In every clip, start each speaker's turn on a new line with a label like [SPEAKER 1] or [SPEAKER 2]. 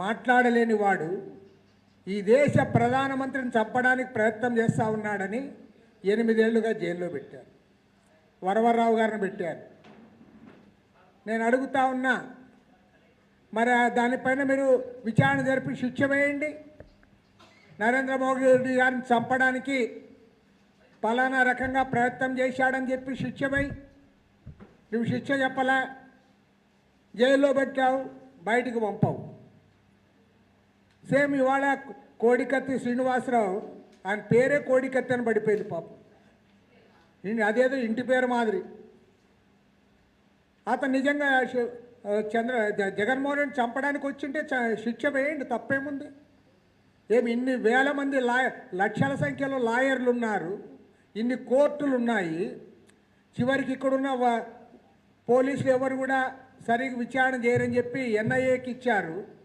[SPEAKER 1] మాట్లాడలేని వాడు ఈ దేశ ప్రధానమంత్రిని చంపడానికి ప్రయత్నం చేస్తూ ఉన్నాడని ఎనిమిదేళ్ళుగా జైల్లో పెట్టారు. వరవరరావు గారిని పెట్టారు. నేను అడుగుతా ఉన్నా మరి దానిపైన మీరు విచారణ జరిపి శిక్ష వేయండి. నరేంద్ర మోడీ గారిని చంపడానికి పలానా రకంగా ప్రయత్నం చేశాడని చెప్పి శిక్ష వేయి. నువ్వు శిక్ష చెప్పలే? జైల్లో పెట్టావు బయటికి పంపావు. సేమ్ ఇవాళ కోడికత్తి శ్రీనివాసరావు ఆయన పేరే కోడికత్తి అని పడిపోయింది పాపం. అదేదో ఇంటి పేరు మాదిరి. అతను నిజంగా చంద్ర జ- జగన్మోహన్ రెడ్డి చంపడానికి వచ్చింటే చ- శిక్ష వేయండి తప్పేముంది? ఏమి ఇన్ని వేల మంది లాయ లక్షల సంఖ్యలో లాయర్లు ఉన్నారు ఇన్ని కోర్టులు ఉన్నాయి చివరికి ఇక్కడున్న వ- పోలీసులు ఎవరు కూడా సరిగ్గా విచారణ చేయరని చెప్పి ఎన్ఐఏకి ఇచ్చారు.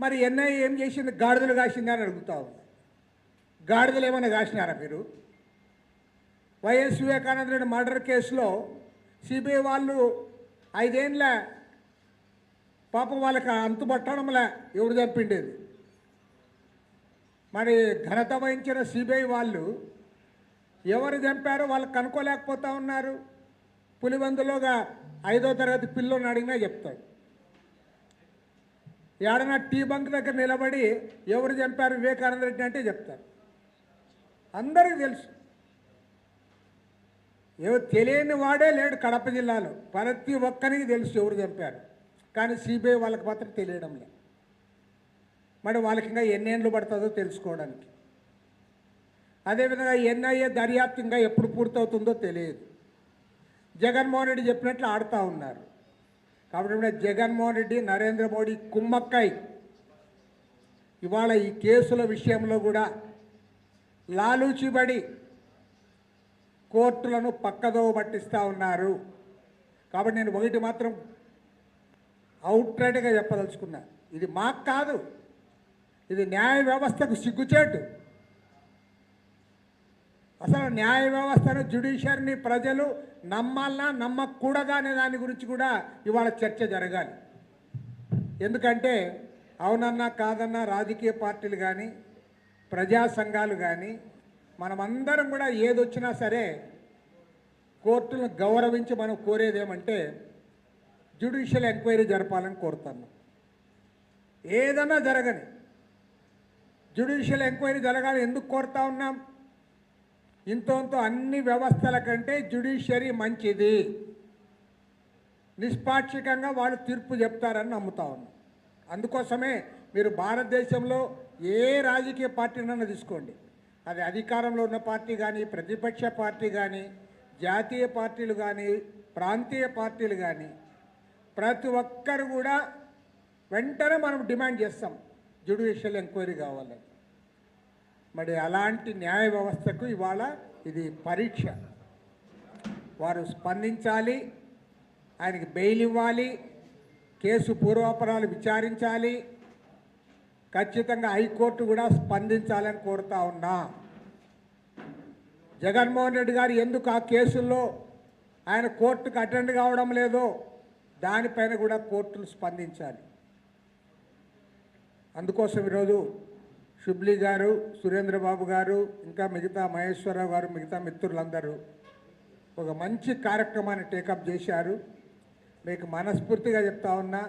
[SPEAKER 1] మరి ఎన్ఐఏ ఏం చేసింది? గాడిదలు కాసిందా అని అడుగుతా ఉంది గాడిదలు ఏమైనా కాసినారా మీరు? వైఎస్ వివేకానంద రెడ్డి మర్డర్ కేసులో సిబిఐ వాళ్ళు ఐదేళ్ళ పాపం వాళ్ళకి అంతుపట్టడంలా ఎవరు చంపిండేది? మరి ఘనత వహించిన సిబిఐ వాళ్ళు ఎవరు చంపారో వాళ్ళు కనుక్కోలేకపోతా ఉన్నారు. పులివందులోగా ఐదో తరగతి పిల్లని అడిగినా చెప్తాడు. ఏడన్నా టీ బంక్ దగ్గర నిలబడి ఎవరు చంపారు వివేకానంద రెడ్డి అంటే చెప్తారు. అందరికీ తెలుసు. ఎవరు తెలియని వాడే లేడు కడప జిల్లాలో. ప్రతి ఒక్కరికి తెలుసు ఎవరు చంపారు. కానీ సిబిఐ వాళ్ళకి మాత్రం తెలియడం లేదు. మరి వాళ్ళకి ఇంకా ఎన్నేళ్ళు పడుతుందో తెలుసుకోవడానికి. అదేవిధంగా ఎన్ఐఏ దర్యాప్తు ఇంకా ఎప్పుడు పూర్తవుతుందో తెలియదు. జగన్మోహన్ రెడ్డి చెప్పినట్లు ఆడుతూ ఉన్నారు. కాబట్టి ఇప్పుడు జగన్మోహన్ రెడ్డి నరేంద్ర మోడీ కుమ్మక్కై. ఇవాళ ఈ కేసుల విషయంలో కూడా లాలూచిబడి కోర్టులను పక్కదోవ పట్టిస్తూ ఉన్నారు. కాబట్టి నేను ఒకటి మాత్రం అవుట్రైట్గా చెప్పదలుచుకున్నా. ఇది మాకు కాదు. ఇది న్యాయ వ్యవస్థకు సిగ్గుచేటు. అసలు న్యాయ వ్యవస్థను జ్యుడిషియర్ని ప్రజలు నమ్మాలనా నమ్మకూడదా అనే దాని గురించి కూడా ఇవాళ చర్చ జరగాలి. ఎందుకంటే అవునన్నా కాదన్నా రాజకీయ పార్టీలు కానీ ప్రజా సంఘాలు కానీ మనమందరం కూడా ఏదొచ్చినా సరే కోర్టులను గౌరవించి మనం కోరేదేమంటే జ్యుడిషియల్ ఎంక్వైరీ జరపాలని కోరుతున్నాం ఏదన్నా జరగని. జ్యుడిషియల్ ఎంక్వైరీ జరగాలి ఎందుకు కోరుతా ఉన్నాం? ఇంతోంతో అన్ని వ్యవస్థల కంటే జ్యుడిషియరీ మంచిది. నిష్పాక్షికంగా వాళ్ళు తీర్పు చెప్తారని నమ్ముతా ఉన్నాం. అందుకోసమే మీరు భారతదేశంలో ఏ రాజకీయ పార్టీనైనా తీసుకోండి. అది అధికారంలో ఉన్న పార్టీ కానీ ప్రతిపక్ష పార్టీ కానీ జాతీయ పార్టీలు కానీ ప్రాంతీయ పార్టీలు కానీ ప్రతి ఒక్కరు కూడా వెంటనే మనం డిమాండ్ చేస్తాం. జ్యుడిషియల్ ఎంక్వైరీ కావాలని. మరి అలాంటి న్యాయ వ్యవస్థకు ఇవాళ ఇది పరీక్ష. వారు స్పందించాలి ఆయనకి బెయిల్ ఇవ్వాలి కేసు పూర్వాపరాలు విచారించాలి ఖచ్చితంగా హైకోర్టు కూడా స్పందించాలని కోరుతా ఉన్నా. జగన్మోహన్ రెడ్డి గారు ఎందుకు ఆ కేసుల్లో ఆయన కోర్టుకు అటెండ్ కావడం లేదో దానిపైన కూడా కోర్టులు స్పందించాలి. అందుకోసం ఈరోజు షుబ్లీ గారు సురేంద్రబాబు గారు ఇంకా మిగతా మహేశ్వరరావు గారు మిగతా మిత్రులందరూ ఒక మంచి కార్యక్రమాన్ని టేకప్ చేశారు. మీకు మనస్ఫూర్తిగా చెప్తా ఉన్నా